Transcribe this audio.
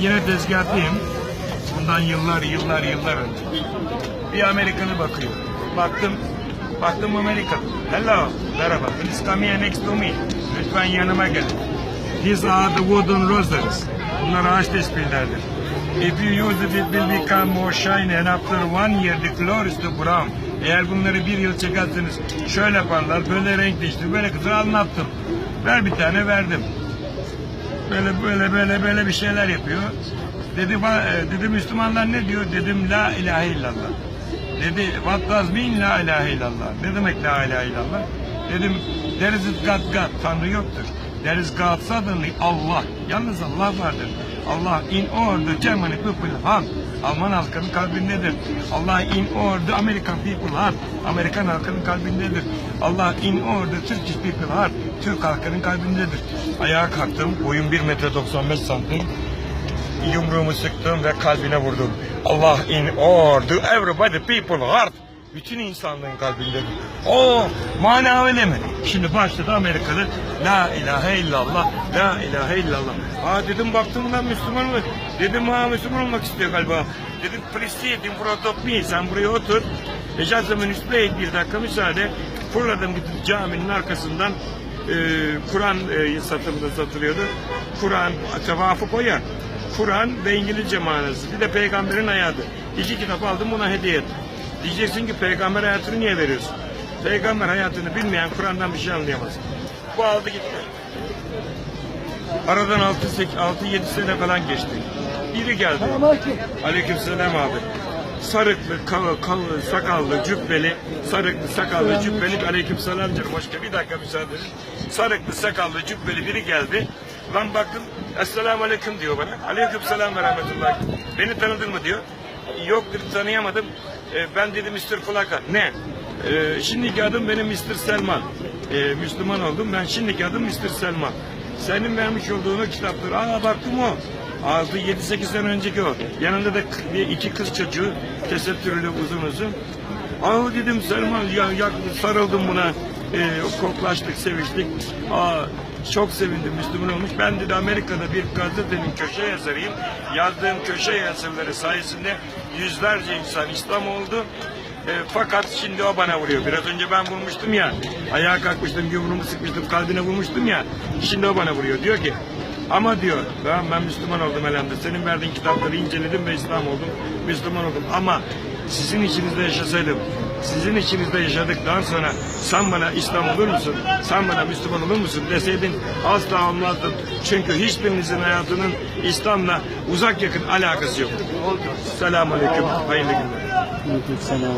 yine tezgahtayım. Bundan yıllar yıllar yıllar önce. Bir Amerikanı bakıyor. Baktım, baktım Amerikan. Hello, merhaba. Please come here next to me. Lütfen yanıma gelin. These are the wooden roses. Bunlar ağaç tesbihlerdir. If you use it, it will become more shiny and after one year the color is to brown. Eğer bunları bir yıl çekerseniz şöyle parlar, böyle renk böyle kızı anlattım. Ver bir tane verdim. Böyle böyle böyle böyle bir şeyler yapıyor. Dedi, "Va- e, dedi Müslümanlar ne diyor? Dedim la ilahe illallah. Dedi what does mean la ilahe illallah? Ne demek la ilahe illallah? Dedim there is God God. Tanrı yoktur. There is God suddenly Allah. Yalnız Allah vardır. Allah in all the German people heart. Alman halkının kalbindedir. Allah in the American people heart. Amerikan halkının kalbindedir. Allah in the Turkish people heart. Türk halkının kalbindedir. Ayağa kalktım. Boyum 1 metre 95 santim. Yumruğumu sıktım ve kalbine vurdum. Allah in the everybody people heart. Bütün insanlığın kalbindedir. O mana öyle mi? Şimdi başladı Amerikalı. La ilahe illallah, la ilahe illallah. Aa dedim baktım lan Müslüman mı? Dedim ha Müslüman olmak istiyor galiba. Dedim please front of me. Sen buraya otur. Ecazımın üstüne bir dakika müsaade. Fırladım gittim caminin arkasından. e, Kur'an e, satımda satılıyordu. Kur'an tevafuk o. Kur'an ve İngilizce manası. Bir de peygamberin hayatı. İki kitap aldım buna hediye ettim. Diyeceksin ki peygamber hayatını niye veriyorsun? Peygamber hayatını bilmeyen Kur'an'dan bir şey anlayamaz. Bu aldı gitti. Aradan 6-7 sene falan geçti. Biri geldi. Aleykümselam abi. Sarıklı, kal, kal, sakallı, cübbeli, sarıklı, sakallı, cübbeli, aleykümselam canım hoş geldin. Bir dakika müsaade edin. Sarıklı, sakallı, cübbeli biri geldi. Lan baktım, esselamu aleyküm diyor bana. Aleykümselam ve rahmetullah. Beni tanıdın mı diyor. Yok tanıyamadım. E, ben dedim Mr. Plaka. Ne? E, şimdiki adım benim Mr. Selman. E, Müslüman oldum. Ben şimdiki adım Mr. Selman. Senin vermiş olduğun o kitaptır. Aa baktım o. 6-7-8 sene önceki o. Yanında da bir iki kız çocuğu tesettürlü uzun uzun. Aa dedim Selman ya, ya sarıldım buna. Ee, koklaştık, seviştik. Aa çok sevindim Müslüman olmuş. Ben dedi Amerika'da bir gazetenin köşe yazarıyım. Yazdığım köşe yazıları sayesinde yüzlerce insan İslam oldu. E, fakat şimdi o bana vuruyor. Biraz önce ben vurmuştum ya. Ayağa kalkmıştım, yumruğumu sıkmıştım, kalbine vurmuştum ya. Şimdi o bana vuruyor. Diyor ki ama diyor tamam ben Müslüman oldum elhamdülillah. Senin verdiğin kitapları inceledim ve İslam oldum. Müslüman oldum. Ama sizin içinizde yaşasaydım, sizin içinizde yaşadıktan sonra sen bana İslam olur musun? Sen bana Müslüman olur musun deseydin asla olmazdım. Çünkü hiçbirinizin hayatının İslam'la uzak yakın alakası yok. Selamun Aleyküm. Hayırlı günler. Aleykümselam.